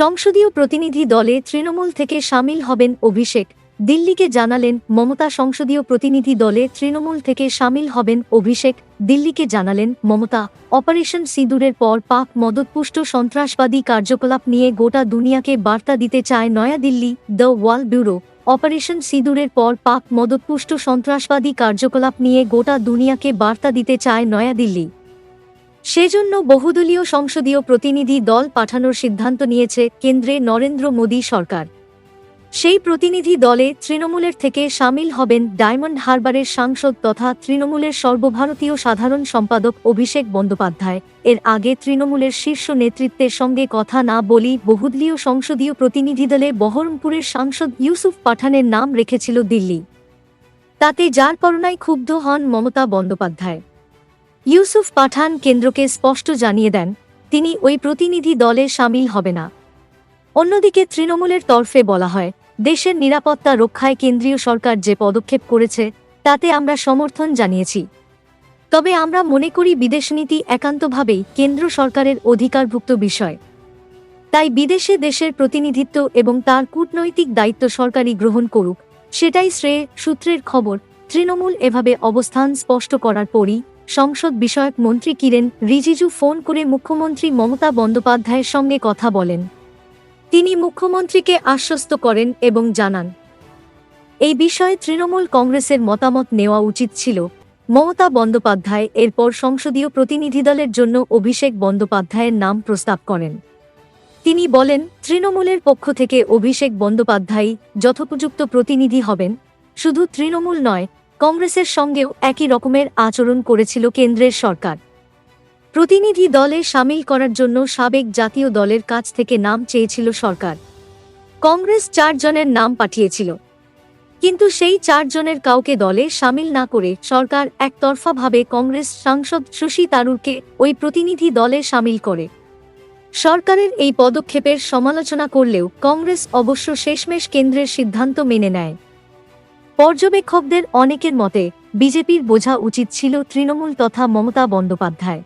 সংসদীয় প্রতিনিধি দলে তৃণমূল থেকে সামিল হবেন অভিষেক। দিল্লিকে জানালেন মমতা সংসদীয় প্রতিনিধি দলে তৃণমূল থেকে সামিল হবেন অভিষেক। দিল্লিকে জানালেন মমতা, অপারেশন সিঁদুরের পর পাক মদতপুষ্ট সন্ত্রাসবাদী কার্যকলাপ নিয়ে গোটা দুনিয়াকে বার্তা দিতে চায় New Delhi, the wall bureau. Operation সিঁদুরের পর পাক মদতপুষ্ট সন্ত্রাসবাদী কার্যকলাপ নিয়ে গোটা দুনিয়াকে বার্তা দিতে চায় নয়াদিল্লি। সেজন্য বহুদলীয় সংসদীয় প্রতিনিধি দল পাঠানোর সিদ্ধান্ত নিয়েছে কেন্দ্রে নরেন্দ্র মোদী সরকার। সেই প্রতিনিধি দলে তৃণমূলের থেকে সামিল হবেন ডায়মন্ড হারবারের সাংসদ তথা তৃণমূলের সর্বভারতীয় সাধারণ সম্পাদক অভিষেক বন্দ্যোপাধ্যায়। এর আগে তৃণমূলের শীর্ষ নেতৃত্বের সঙ্গে কথা না বলি বহুদলীয় সংসদীয় প্রতিনিধি দলে বহরমপুরের সাংসদ ইউসুফ পাঠানের নাম রেখেছিল দিল্লি। তাতে যার করোনায় ক্ষুব্ধ হন মমতা বন্দ্যোপাধ্যায়। ইউসুফ পাঠান কেন্দ্রকে স্পষ্ট জানিয়ে দেন, তিনি ওই প্রতিনিধি দলে সামিল হবে না। অন্যদিকে তৃণমূলের তরফে বলা হয়, দেশের নিরাপত্তা রক্ষায় কেন্দ্রীয় সরকার যে পদক্ষেপ করেছে, তাতে আমরা সমর্থন জানিয়েছি। তবে আমরা মনে করি বিদেশনীতি একান্তভাবেই কেন্দ্র সরকারের অধিকারভুক্ত বিষয়। তাই বিদেশে দেশের প্রতিনিধিত্ব এবং তার কূটনৈতিক দায়িত্ব সরকারই গ্রহণ করুক, সেটাই শ্রেয় সূত্রের খবর, তৃণমূল এভাবে অবস্থান স্পষ্ট করার পরই সংসদ বিষয়ক মন্ত্রী কিরেন রিজিজু ফোন করে মুখ্যমন্ত্রী মমতা বন্দ্যোপাধ্যায়ের সঙ্গে কথা বলেন। তিনি মুখ্যমন্ত্রীকে আশ্বস্ত করেন এবং জানান, এই বিষয়ে তৃণমূল কংগ্রেসের মতামত নেওয়া উচিত ছিল। মমতা বন্দ্যোপাধ্যায় এরপর সংসদীয় প্রতিনিধি দলের জন্য অভিষেক বন্দ্যোপাধ্যায়ের নাম প্রস্তাব করেন। তিনি বলেন, তৃণমূলের পক্ষ থেকে অভিষেক বন্দ্যোপাধ্যায় যথোপযুক্ত প্রতিনিধি হবেন। শুধু তৃণমূল নয় কংগ্রেসের সঙ্গেও একই রকমের আচরণ করেছিল কেন্দ্রের সরকার। প্রতিনিধি দলে সামিল করার জন্য সাবেক জাতীয় দলের কাছ থেকে নাম চেয়েছিল সরকার। কংগ্রেস চারজনের নাম পাঠিয়েছিল। কিন্তু সেই চারজনের কাউকে দলে সামিল না করে সরকার একতরফাভাবে কংগ্রেস সাংসদ শশী তারুরকে ওই প্রতিনিধি দলে সামিল করে। সরকারের এই পদক্ষেপের সমালোচনা করলেও কংগ্রেস অবশ্য শেষমেশ কেন্দ্রের সিদ্ধান্ত মেনে নেয়। পর্যবেক্ষকদের অনেকের মতে বিজেপির বোঝা উচিত ছিল তৃণমূল তথা মমতা বন্দ্যোপাধ্যায়।